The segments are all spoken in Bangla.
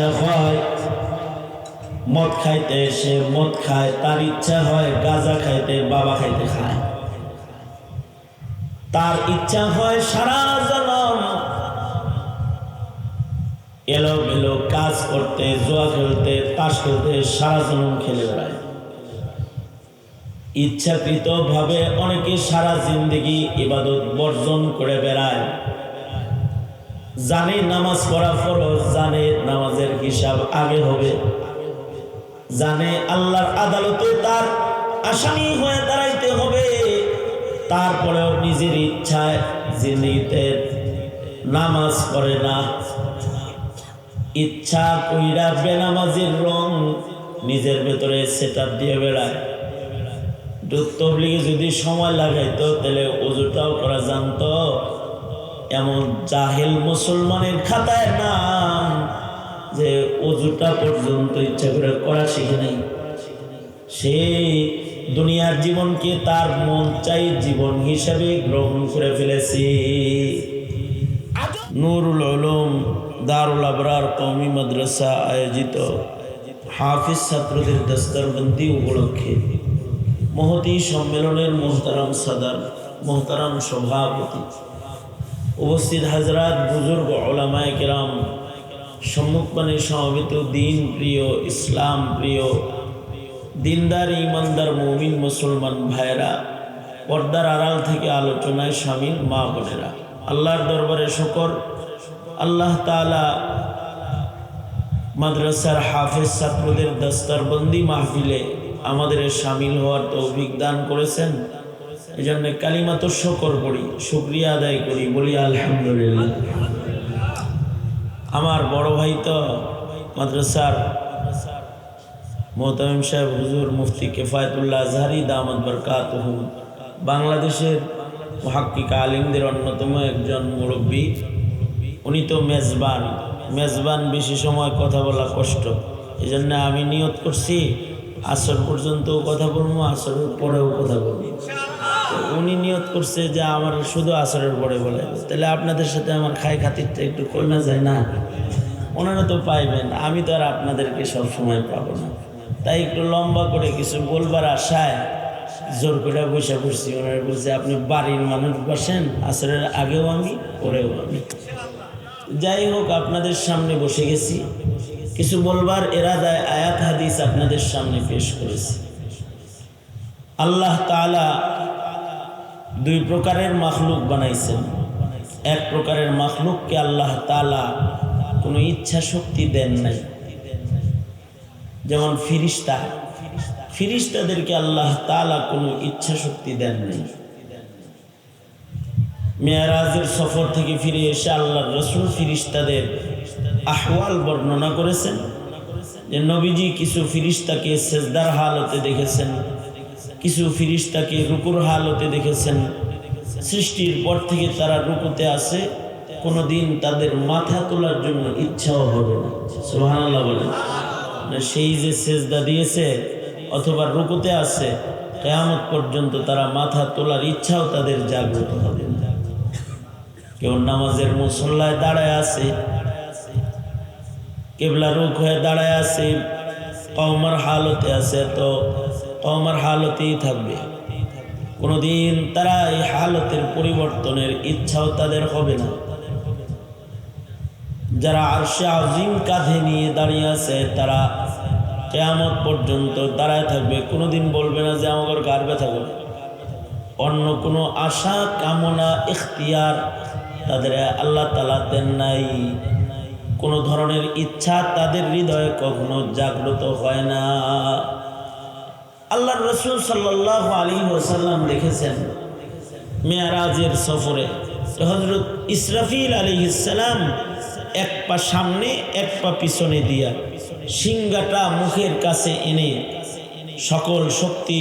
ইচ্ছা হয়। মদ খাইতে সে মদ খায়, তার ইচ্ছা হয় গাঁজা খাইতে, বাবা খাইতে খায়। তার ইচ্ছা হয় সারা জনম এলো মেলো কাজ করতে, জোয়া খেলতে, তাস খেলতে, সারা জনম খেলে বেড়ায়। ইচ্ছাকৃত ভাবে অনেকে সারা জিন্দগি ইবাদত বর্জন করে বেড়ায়। জানে নামাজ পড়া ফরজ, জানে নামাজের হিসাব আগে হবে। জানে আল্লাহর আদালতে তার আসামি হয়ে দাঁড়াইতে হবে। তারপরেও নিজের ইচ্ছায় জিন্দিগিতে নামাজ পড়ে না। ইচ্ছা কইরা বেনামাজির রং নিজের ভেতরে সেট দিয়ে বেড়ায়। তবলিগে যদি সময় লাগাইতো, তাহলে অজুটাও করা জানতো। এমন জাহেল মুসলমানের খাতায় নাম যে অজুটা পর্যন্ত ইচ্ছা করে করা শিখে নেই। সে দুনিয়ার জীবনকে তার মন চাই জীবন হিসাবে গ্রহণ করে ফেলেছে। নুরুল আলম দারুল আবরার কৌমি মাদ্রাসা আয়োজিত হাফিজ ছাত্রদের দস্তরবন্দি উপলক্ষে মহতি সম্মেলনের মোহতারাম সাদার, মোহতারাম সভাপতি। উপস্থিত হাজরাত বুজুর্গ ওলামায় কেরাম সম্মুখপানে সমবেত দিন প্রিয় ইসলাম প্রিয় দিনদার ইমানদার মমিন মুসলমান ভাইরা পর্দার আড়াল থেকে আলোচনায় সামিল মা বোনেরা। আল্লাহর দরবারে শকর। আল্লাহ তালা মাদ্রাসার হাফেজ ছাত্রদের দস্তরবন্দি মাহফিলে আমাদের সামিল হওয়ার তৌফিক দান করেছেন। এই জন্য কালিমাত শকর করি শুক্রিয়া আদায় করি, বলি আলহামদুলিল্লাহ। আমার বড় ভাই তো মাদ্রাসার মোহতামিম সাহেব, হুজুর মুফতি কেফায়তুল্লাহ আজহারি দামদ বরকাত বাংলাদেশের মহাক্কিক আলিমদের অন্যতম একজন মুরব্বী। উনি তো মেজবান মেজবান বেশি সময় কথা বলা কষ্ট। এই জন্য আমি নিয়ত করছি, আসর পর্যন্তও কথা বলব, আসরের পরেও কথা বলব। তো উনি নিয়ত করছে যে আমার শুধু আসরের পরে বলে। তাহলে আপনাদের সাথে আমার খাই খাতিরটা একটু কমে যায় না? ওনারা তো পাইবেন, আমি তো আর আপনাদেরকে সব সময় পাবো না। তাই একটু লম্বা করে কিছু বলবার আশায় জোর করে বসে পড়ছি। ওনারা বলছে, আপনি বাড়ির মানুষ বসেন, আসরের আগেও আমি, পরেও আমি। যাই হোক, আপনাদের সামনে বসে গেছি। কিছু বলবার এরাদায় আয়াত, হাদিস আপনাদের সামনে পেশ করেছি। আল্লাহ তাআলা দুই প্রকারের মাখলুক বানাইছেন। এক প্রকারের মাখলুককে আল্লাহ তালা কোনো ইচ্ছা শক্তি দেন নাই। যেমন ফিরিস্তা। ফিরিস্তাদেরকে আল্লাহ তালা কোনো ইচ্ছা শক্তি দেন নাই। মেয়ারাজের সফর থেকে ফিরে এসে আল্লাহ রসুল ফিরিস্তাদের আহওয়াল বর্ণনা করেছেন যে, নবীজি কিছু ফিরিস্তাকে সেজদার হালতে দেখেছেন। কিছু ফিরিস্তাকে রুকুর হালতে দেখেছেন। সৃষ্টির পর থেকে তারা রুকুতে আসে কোনো দিন তাদের মাথা তোলার জন্য ইচ্ছাও হবে না। সেই যে সেজদা দিয়েছে অথবা রুকুতে আছে, কেয়ামত পর্যন্ত তারা মাথা তোলার ইচ্ছাও তাদের জাগ্রত হবে না। কেউ নামাজের মুসল্লায় দাঁড়ায় আছে, কেবলা রুখ হয়ে দাঁড়ায় আছে কমার হালতে আছে, তো কমার হালতেই থাকবে। কোনোদিন তারা এই হালতের পরিবর্তনের ইচ্ছাও তাদের হবে না। যারা আরশে আজিম কাঁধে নিয়ে দাঁড়িয়ে আছে, তারা কেয়ামত পর্যন্ত দাঁড়ায় থাকবে। কোনোদিন বলবে না যে আমার গার ব্যথা করে। অন্য কোনো আশা, কামনা, ইখতিয়ার তাদের আল্লাহ তালা দেন নাই। কোনো ধরনের ইচ্ছা তাদের হৃদয়ে কখনো জাগ্রত হয় না। আল্লাহ রসুল সাল্লাহ আলী ওসাল্লাম দেখেছেন মেয়ারাজের সফরে। হজরত ইসরাফিল আলী ইসালাম এক পা সামনে, এক পা পিছনে দিয়া সিংগাটা মুখের কাছে এনে সকল শক্তি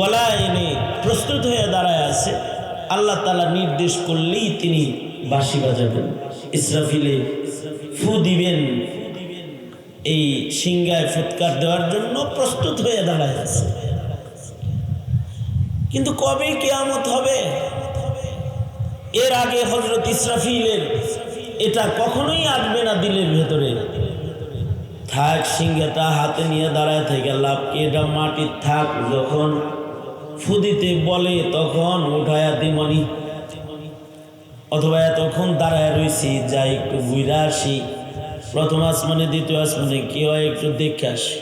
গলায় এনে প্রস্তুত হয়ে দাঁড়ায় আছে। আল্লাহ তালা নির্দেশ করলেই তিনি বাঁশি বাজাবেন। ইসরাফিলে ফু দিবেন। এই সিংগায় ফুৎকার দেওয়ার জন্য প্রস্তুত হয়ে দাঁড়ায় আছে। কিন্তু কবে কেয়ামত হবে? এর আগে হজরত ইসরাফিলের এটা কখনোই আসবে না দিলের ভেতরে। থাক সিংহাটা হাতে নিয়ে দাঁড়ায় থেকে লাভ কি? এটা মাটির থাক, যখন ফুদিতে বলে তখন উঠায়া দিমনি। অথবা এতক্ষণ দাঁড়ায় রয়েছি যাই একটু বুইরা আসি। প্রথম আসমানে, দ্বিতীয় আসমানে, কি হয় একটু দেখে আসি।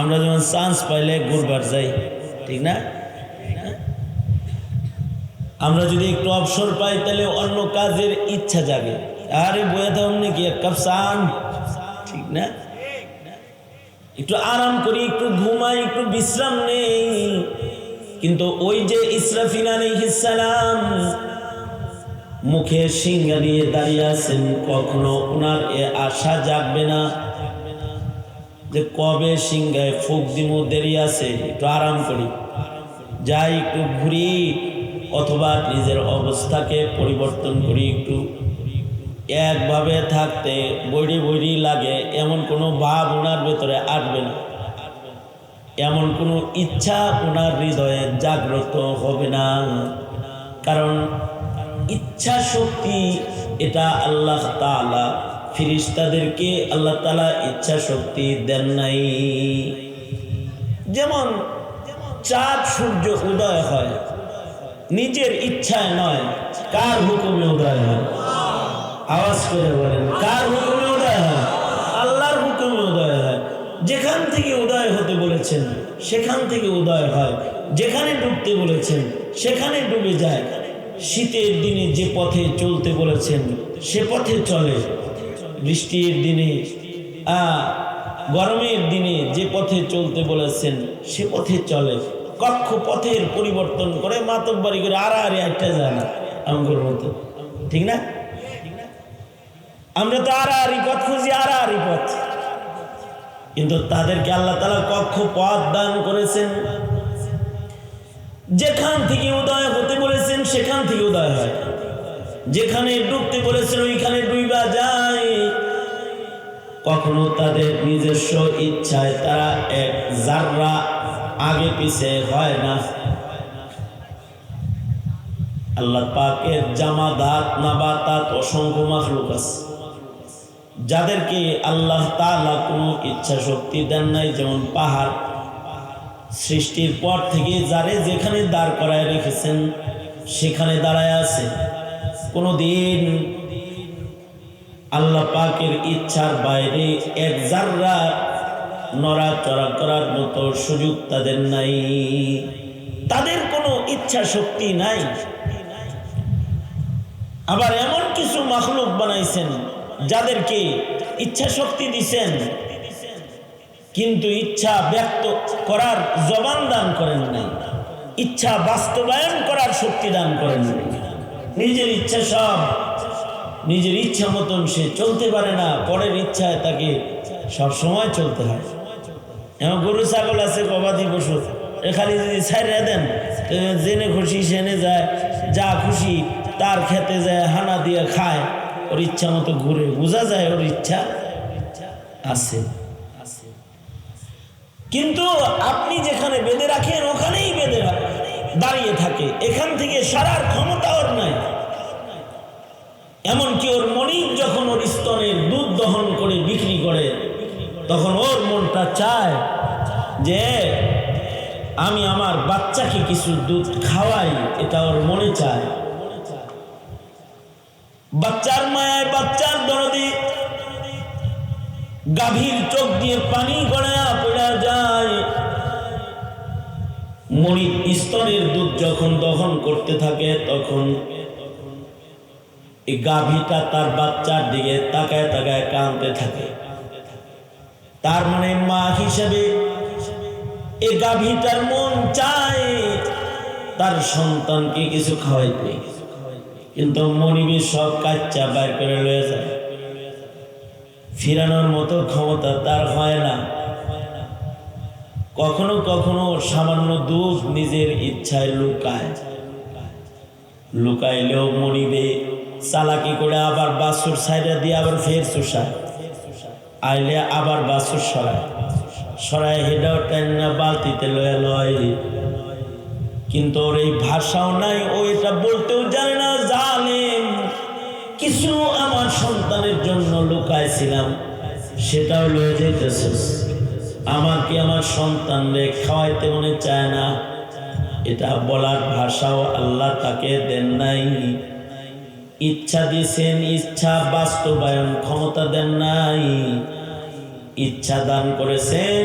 আমরা যেমন চান্স পাইলে ঘুরবার যাই, ঠিক না? আমরা যদি একটু অবসর পাই, তাহলে অন্য কাজের ইচ্ছা জাগে। আরে বয়ে দাও নাকি এক কাপ চান ঠিক না? একটু আরাম করি, একটু ঘুমাই, একটু বিশ্রাম নেই। কিন্তু ওই যে ইসরাফিল আলাইহিসসালাম মুখে সিংহা নিয়ে দাঁড়িয়ে আছেন, কখনো ওনার এ আশা জাগবে না যে কবে সিংহায় ফুক দিমো দেরি আছে, একটু আরাম করি। যাই একটু ঘুরি, অথবা নিজের অবস্থাকে পরিবর্তন করি একটু। একভাবে থাকতে বৈরি বৈরি লাগে, এমন কোনো ভাব ওনার ভেতরে আসবে না। এমন কোনো ইচ্ছা ওনার হৃদয়ে জাগ্রত হবে না। কারণ ইচ্ছা শক্তি এটা আল্লাহ তালা ফিরিস্তাদেরকে আল্লাহ তালা ইচ্ছা শক্তি দেন নাই। যেমন চাঁদ সূর্য উদয় হয়, নিজের ইচ্ছায় নয়, কার হুকুমে উদয় হয়? আওয়াজ করে বলেন, কার হুকুমে উদয় হয়? আল্লাহর হুকুমে উদয় হয়। যেখান থেকে উদয় হতে বলেছেন, সেখান থেকে উদয় হয়। যেখানে ডুবতে বলেছেন, সেখানে ডুবে যায়। শীতের দিনে যে পথে চলতে বলেছেন, সে পথে চলে। বৃষ্টির দিনে গরমের দিনে যে পথে চলতে বলেছেন, সে পথে চলে। কক্ষ পথের পরিবর্তন করে মাতব্বারি করে আড়াআড়ি একটা যায় না আমগর মতো। ঠিক না? আমরা তো আর আড়াআড়ি পথ খুঁজি আর আড়াআড়ি পথ। কিন্তু তাদেরকে আল্লাহ তালা কক্ষ পথ দান করেছেন। যেখান থেকে উদয় হতে বলেছেন, সেখান থেকে উদয় হয়। যেখানে ডুবতে বলেছেন, ওইখানে ডুইবা যায়। কখনো তাদের নিজস্ব ইচ্ছায় তারা এক জাররা আগে পিছে হয় না। আল্লাহ পাকের জামাদাত, নাবাতাত অসংখ্য মাখলুক আছে। যাদেরকে আল্লাহ তাআলা কোনো ইচ্ছা শক্তি দেন নাই, যেমন পাহাড় সৃষ্টির পর থেকে যারে যেখানে দাঁড় করায় রেখেছেন, সেখানে দাঁড়ায় আছে। কোনো দিন আল্লাহ পাকের ইচ্ছার বাইরে এক জাররা নড়াচড়া করার মতো সুযোগ তাদের নাই। তাদের কোনো ইচ্ছা শক্তি নাই। আবার এমন কিছু মাখলুক বানাইছেন, যাদেরকে ইচ্ছা শক্তি দিছেন কিন্তু ইচ্ছা ব্যক্ত করার জবান দান করেন নাই ইচ্ছা বাস্তবায়ন করার শক্তি দান করেন নাই নিজের ইচ্ছা সব, নিজের ইচ্ছা মতন সে চলতে পারে না। পরের ইচ্ছায় তাকে সব সময় চলতে হয়। এমন গরু, ছাগল আছে, গবাদি পশু। খালি যদি ছাইরা দেন জেনে খুশি, সেনে যায়। যা খুশি তার খেতে যায়, হানা দিয়ে খায়। ওর ইচ্ছা মতো ঘুরে। বোঝা যায় ওর ইচ্ছা আছে। কিন্তু আপনি যেখানে বেঁধে রাখেন, ওখানেই বেঁধে দাঁড়িয়ে থাকে। এখান থেকে সারার ক্ষমতা ওর নাই। এমনকি ওর মনিক যখন ওর স্তনের দুধ দহন করে বিক্রি করে, তখন ওর মনটা চায় যে, আমি আমার বাচ্চাকে কিছু দুধ খাওয়াই, এটা ওর মনে চায়। বাচ্চার মায়ায় বাচ্চার দরদি গাভীর চোখ দিয়ে পানি গড়ায়া পড়া যায়। মনিক স্তনের দুধ যখন দহন করতে থাকে, তখন গাভীটা তার বাচ্চার দিকে তাকায় তাকায় কাঁদতে থাকে। তার মানে মা হিসেবে গাভীটার মন চায় তার সন্তানকে কিছু খাওয়াইতে। কিন্তু মনিবী সব কাচ্চা বাইর করে লয়ে যায়। ফিরানোর মতো ক্ষমতা তার হয় না। কখনো কখনো সামান্য দুধ নিজের ইচ্ছায় লুকায়। লুকাইলেও মরিবে চালাকি করে আবার বাসুর সাইডে দিয়ে আবার ফের চুষায়। আইলে আবার বাসুর সরায়। সরায় হেডাও না, বালতিতে লয়ে লয়। কিন্তু ওর এই ভাষাও নাই, ও এটা বলতেও জানে না জানেন কিছু আমার সন্তানের জন্য লুকাইছিলাম, সেটাও লয়ে যেতেছিস আমাকে আমার সন্তান রে খাওয়াইতে মনে চায় না। এটা বলার ভাষাও আল্লাহ তাকে দেন নাই। ইচ্ছা দিয়েছেন ইচ্ছা বাস্তবায়ন ক্ষমতা দেন নাই। ইচ্ছা দান করেছেন,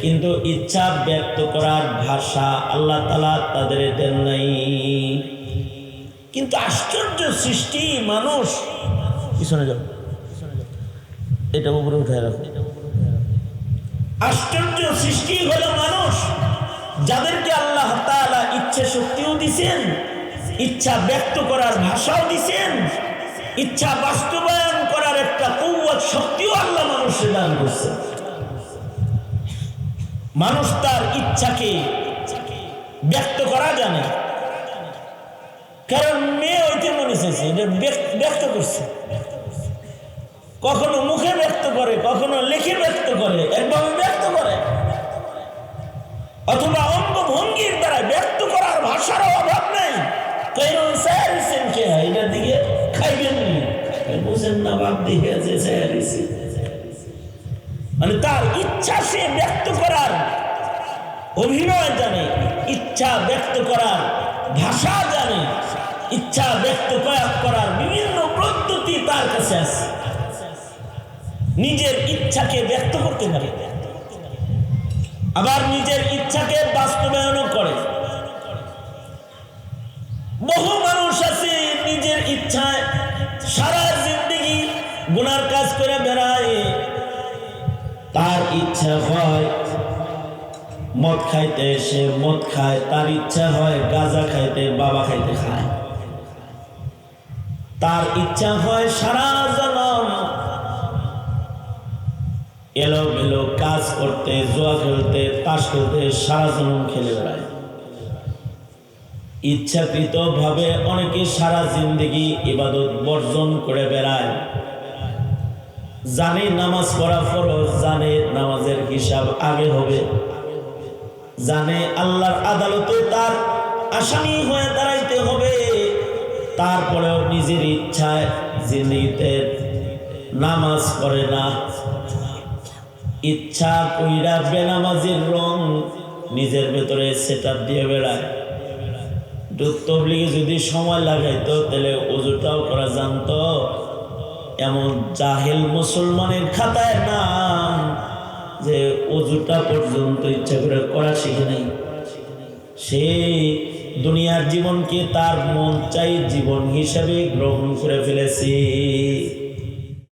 কিন্তু ইচ্ছা ব্যক্ত করার ভাষা আল্লাহ তালা তাদের দেন নাই। কিন্তু আশ্চর্য সৃষ্টি মানুষ। পিছনে যাও। এটা উপরে উঠে রাখো। আশ্চর্য সৃষ্টি হলো মানুষ, যাদেরকে আল্লাহ ইচ্ছে শক্তিও দিছেন, ইচ্ছা ব্যক্ত করার ভাষাও দিছেন, ইচ্ছা বাস্তবায়ন করার একটা কৌয়াত শক্তিও আল্লাহ মানুষের দান করছে মানুষ তার ইচ্ছাকে ব্যক্ত করা জানে, কারণ মেয়ে হইতে মনে চাইছে, এটা ব্যক্ত করছে। কখনো মুখে ব্যক্ত করে, কখনো লিখে ব্যক্ত করে একভাবে ব্যক্ত করে। অথবা অঙ্গভঙ্গির দ্বারা ব্যক্ত করার ভাষার অভাব নেই। মানে তার ইচ্ছা সে ব্যক্ত করার, অভিনয় জানে, ইচ্ছা ব্যক্ত করার, ভাষা জানে, ইচ্ছা ব্যক্ত করা- করার বিভিন্ন পদ্ধতি তার কাছে আছে। নিজের ইচ্ছাকে ব্যক্ত করতে পারে। আবার নিজের ইচ্ছাকে বাস্তবায়নও করে। বহু মানুষ আছে নিজের ইচ্ছায় সারা জিন্দগি গুনার কাজ করে বেড়ায়। তার ইচ্ছা হয় মদ খাইতে, সে মদ খায়। তার ইচ্ছা হয় গাঁজা খাইতে, বাবা খাইতে খায়। তার ইচ্ছা হয় সারা এলো মেলো কাজ করতে জোয়া খেলতে তাস খেলতে সারা জনম খেলে বেড়ায়। ইচ্ছাকৃত ভাবে অনেকে সারা জিন্দগি ইবাদত বর্জন করে বেড়ায়। জানে নামাজ পড়া ফরজ, জানে নামাজের হিসাব আগে হবে। জানে আল্লাহর আদালতে তার আসামি হয়ে দাঁড়াইতে হবে। তারপরেও নিজের ইচ্ছায় জিন্দিগিতে নামাজ পড়ে না। ইচ্ছা কইরা বেনামাজির রং নিজের ভেতরে সেট দিয়ে বেড়ায়। তবলিগে যদি সময় লাগাইতো, তাহলে অজুটাও করা জানতো। এমন জাহেল মুসলমানের খাতায় নাম যে অজুটা পর্যন্ত ইচ্ছা করে করা শিখে নাই। সে দুনিয়ার জীবনকে তার মন চাই জীবন হিসাবে গ্রহণ করে ফেলেছে।